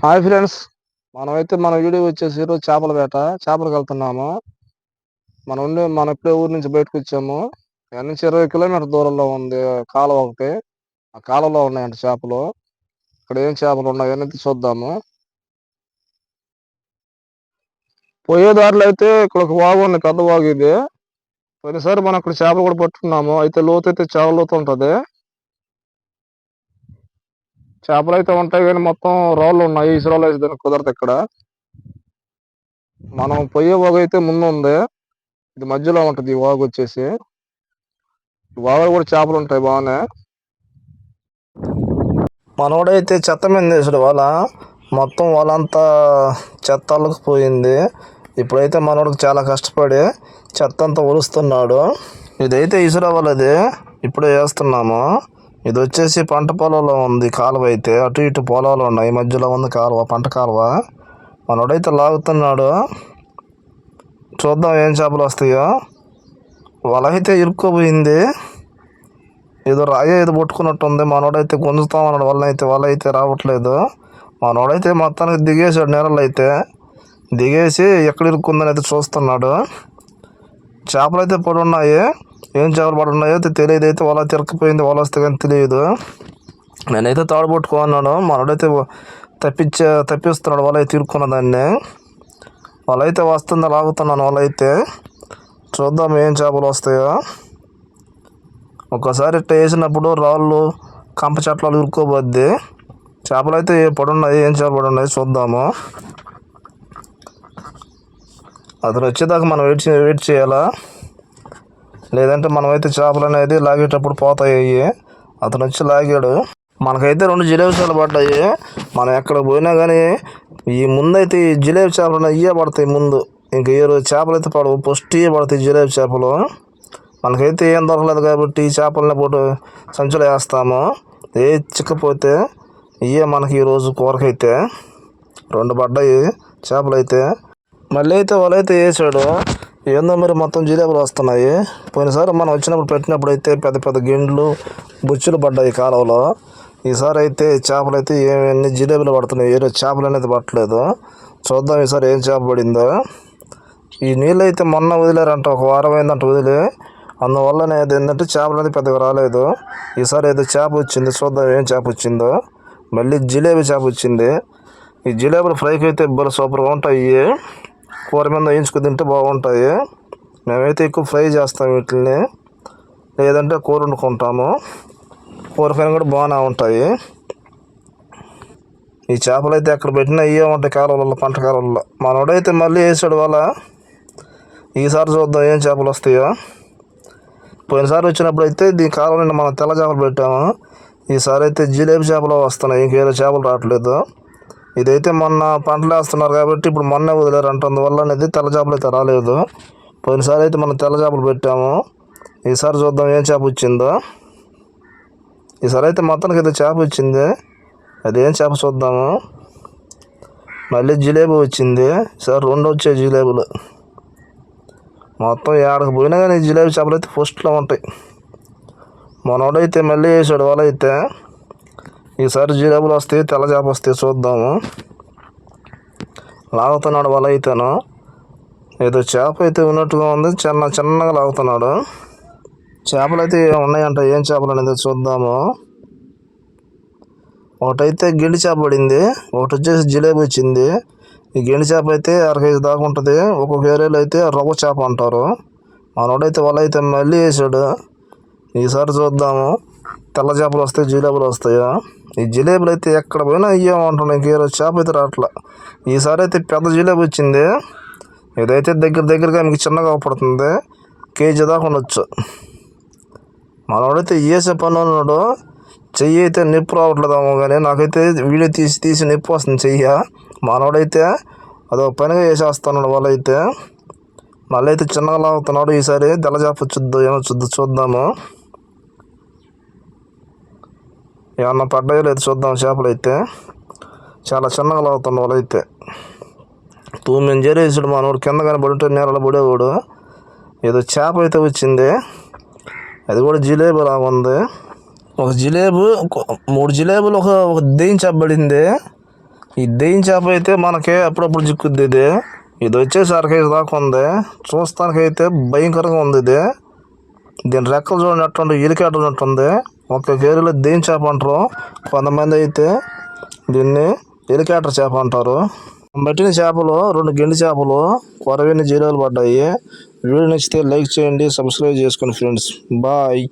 Hi friends. మనమైతే మన video వచ్చేసి ఈరోజు చేపల వేట చేపలకు వెళ్తున్నాము. మనం ఉండే మనం ఇప్పుడే ఊరి నుంచి బయటకు వచ్చాము. ఇక్కడ నుంచి ఇరవై కిలోమీటర్ దూరంలో ఉంది కాలువ ఒకటి. ఆ కాలువలో ఉన్నాయంట చేపలు. ఇక్కడ ఏం చేపలు ఉన్నాయి అనేది చూద్దాము. పోయే దారిలో అయితే ఇక్కడ ఒక వాగు ఉంది పెద్ద వాగు ఇది. పోయినసారి మనం అక్కడ చేపలు కూడా పట్టుకున్నాము. అయితే లోతు అయితే చాలా లోతు ఉంటది. చేపలు అయితే ఉంటాయి కానీ మొత్తం రాళ్ళు ఉన్నాయి. ఇసురాళ్ళు అయితే దానికి కుదరదు ఇక్కడ. మనం పోయే వాగు అయితే ముందు ఉంది. ఇది మధ్యలో ఉంటుంది ఈ వాగు వచ్చేసి. ఈ వాగులో కూడా చేపలు ఉంటాయి బాగానే. మనోడైతే చెత్త మీద వేసాడు వాళ్ళ మొత్తం వాళ్ళంతా చెత్త పోయింది. ఇప్పుడైతే మనోడికి చాలా కష్టపడి చెత్త అంతా ఒలుస్తున్నాడు. ఇదైతే ఇసుర వాళ్ళది ఇప్పుడే వేస్తున్నాము. ఇది వచ్చేసి పంట పొలంలో ఉంది కాలువ అయితే. అటు ఇటు పొలాలు ఉన్నాయి. మధ్యలో ఉంది కాలువ పంట కాలువ. మనోడైతే లాగుతున్నాడు. చూద్దాం ఏం చేపలు వస్తాయో. వల అయితే ఏదో రాయి ఏదో పట్టుకున్నట్టుంది. మనోడైతే గుంజుతామన్నాడు వల్ల అయితే వల అయితే రావట్లేదు. మనోడైతే మొత్తానికి దిగేసాడు నీళ్ళలో అయితే. దిగేసి ఎక్కడ ఇరుక్కుందని అయితే చూస్తున్నాడు. చేపలు అయితే పడి ఉన్నాయి ఏం చేపలు ఉన్నాయో తెలియదు. అయితే వల తిరకపోయింది వల వస్తే కానీ తెలియదు. నేనైతే తాడు పట్టుకున్నాను తప్పించే తప్పిస్తున్నాడు. వల అయితే దాన్ని. వాళ్ళైతే అయితే వస్తుందా లాగుతున్నాను వాళ్ళైతే. చూద్దాం ఏం చేపలు వస్తాయో. ఒక్కసారి ఇట్లా వేసినప్పుడు రాళ్ళు కంప చెట్లు ఇరుక్కోబోద్ది. చేపలు అయితే పడున్నాయి ఏం చేపలు పడున్నాయి చూద్దాము. అతను వచ్చేదాకా మనం వెయిట్ వెయిట్ చేయాలా? లేదంటే మనమైతే చేపలు అనేది లాగేటప్పుడు పోతాయి అవి అతను వచ్చి లాగాడు. మనకైతే రెండు జిలేబీ చేపలు పడ్డాయి. మనం ఎక్కడ పోయినా కానీ ఈ ముందైతే ఈ జిలేబీ చేపలు ఇవే పడతాయి ముందు. ఇంక ఏ రోజు చేపలు అయితే పడవు ఫస్ట్ ఇవే పడతాయి జిలేబీ చేపలు. మనకైతే ఏం దొరకలేదు కాబట్టి ఈ చేపలని పోటు సంచులు వేస్తాము. ఏ చిక్కపోతే ఇవే మనకి ఈరోజు కూరకైతే రెండు పడ్డాయి చేపలు అయితే మళ్ళీ అయితే వాళ్ళైతే వేసాడు. ఏందో మరి మొత్తం జిలేబులు వస్తున్నాయి. పోయినసారి మనం వచ్చినప్పుడు పెట్టినప్పుడు అయితే పెద్ద పెద్ద గిండ్లు బుచ్చులు పడ్డాయి కాలువలో ఈసారి అయితే చేపలు అయితే ఏమన్నీ జిలేబులు పడుతున్నాయి ఏదో చేపలు అనేది పట్టలేదు. చూద్దాం ఈసారి ఏం చేప పడిందో. ఈ నీళ్ళు అయితే మొన్న వదిలేరంట ఒక వారం అయిందంట వదిలి. అందువల్ల అది ఏంటంటే చేపలు అనేది పెద్దగా రాలేదు. ఈసారి ఏదో చేప వచ్చింది చూద్దాం ఏం చేప వచ్చిందో. మళ్ళీ జిలేబీ చేప వచ్చింది. ఈ జిలేబీలు ఫ్రైకి అయితే బలు సూపర్గా ఉంటాయి. కూర మీద వేయించుకు తింటే బాగుంటాయి. మేమైతే ఎక్కువ ఫ్రై చేస్తాం వీటిని లేదంటే కూర వండుకుంటాము. కూర కూడా బాగానే ఉంటాయి. ఈ చేపలు అయితే ఎక్కడ పెట్టినా ఇవే ఉంటాయి కాలువలలో పంట కాలువలలో మనోడైతే మళ్ళీ వేసాడు వాళ్ళ ఈసారి చూద్దాం ఏం చేపలు వస్తాయో. పోయినసారి వచ్చినప్పుడు అయితే దీని కాలువ నిన్న మనం తెల్ల చేపలు పెట్టాము. ఈసారి అయితే జిలేబీ చేపలు వస్తున్నాయి. ఇంకేదో చేపలు రావట్లేదు. ఇదైతే మొన్న పంటలు వేస్తున్నారు కాబట్టి ఇప్పుడు మొన్నే వదిలేరు అంట అందువల్ల అనేది తెల్ల చేపలు అయితే రాలేదు. పోయినసారి అయితే మనం తెల్ల చేపలు పెట్టాము. ఈసారి చూద్దాం ఏం చేప వచ్చిందో. ఈసారి అయితే మొత్తానికి అయితే చేప వచ్చింది. అది ఏం చేప చూద్దాము. మళ్ళీ జిలేబీ వచ్చింది. ఈసారి రెండు వచ్చాయి జిలేబీలు. మొత్తం ఏడకు పోయినా కానీ జిలేబీ చేపలు అయితే ఫస్ట్లో ఉంటాయి. మనోడైతే మళ్ళీ వేసాడు వాళ్ళైతే. అయితే ఈసారి జిలేబులు వస్తాయి తెల్ల చేప వస్తాయి చూద్దాము. లాగుతున్నాడు వల అయితేను. ఏదో చేప అయితే ఉన్నట్టుగా ఉంది. చిన్న చిన్నగా లాగుతున్నాడు. చేపలు అయితే ఉన్నాయంట. ఏం చేపలు అనేది చూద్దాము. ఒకటైతే గిండి చేప పడింది. ఒకటి వచ్చేసి జిలేబీ వచ్చింది. ఈ గిండి చేప అయితే అర కేజీ దాకా ఉంటుంది. ఒక్కొక్క ఏరియాలో అయితే రవ్వ చేప అంటారు. మనోడైతే వల అయితే మళ్ళీ వేసాడు. ఈసారి చూద్దాము. తెల్ల చేపలు వస్తాయి జీలేబులు వస్తాయా? ఈ జిలేబులు అయితే ఎక్కడ పోయినా ఇయ్యమంటున్నాయి. ఇంకేరో చేప అయితే రావట్లా. ఈసారి అయితే పెద్ద జిలేబీ వచ్చింది. ఇదైతే దగ్గర దగ్గరగా మీకు చిన్నగా పడుతుంది. కేజీ దాకా ఉండొచ్చు. మనవాడైతే వేసే పని ఉన్నాడు. చెయ్యి అయితే నిప్పు రావట్లేదేమో కానీ నాకైతే వీడియో తీసి తీసి నిప్పు వస్తుంది చెయ్య. మనవాడైతే అదో పనిగా వేసేస్తున్నాడు వాళ్ళైతే. మళ్ళీ అయితే చిన్నగా లాగుతున్నాడు. ఈసారి తెల్ల చేప వచ్చుద్దు ఏమో చూద్దు చూద్దాము. ఏమన్నా పడ్డాయో లేదు చూద్దాం చేపలు అయితే చాలా చిన్నగా లాగుతున్న వాళ్ళు అయితే తూమిని చేరేసాడు మనోడు కింద కానీ పడుంటే నేలలో పడేవాడు. ఏదో చేప అయితే వచ్చింది. అది కూడా జిలేబీ లాగా ఉంది. ఒక జిలేబు మూడు జిలేబులు ఒక ఒక దెయ్యం చెప్పబడింది ఈ దెయ్యం చేప అయితే మనకి అప్పుడప్పుడు చిక్కుద్ది ఇది. ఇది వచ్చేసరికి దాకా ఉంది. చూస్తానికైతే భయంకరంగా ఉంది ఇది. దీని రెక్కలు చూడనట్టుంది ఎలికేట ఉన్నట్టుంది. ఒక ఏరియాలో దేని చేప అంటారు కొంతమంది అయితే దీన్ని ఎలికేటర్ చేప అంటారు. పట్టిన చేపలు రెండు గెండి చేపలు కొరవైన జీరాలు పడ్డాయి. వీడియో నచ్చితే లైక్ చేయండి సబ్స్క్రైబ్ చేసుకోండి ఫ్రెండ్స్. బాయ్.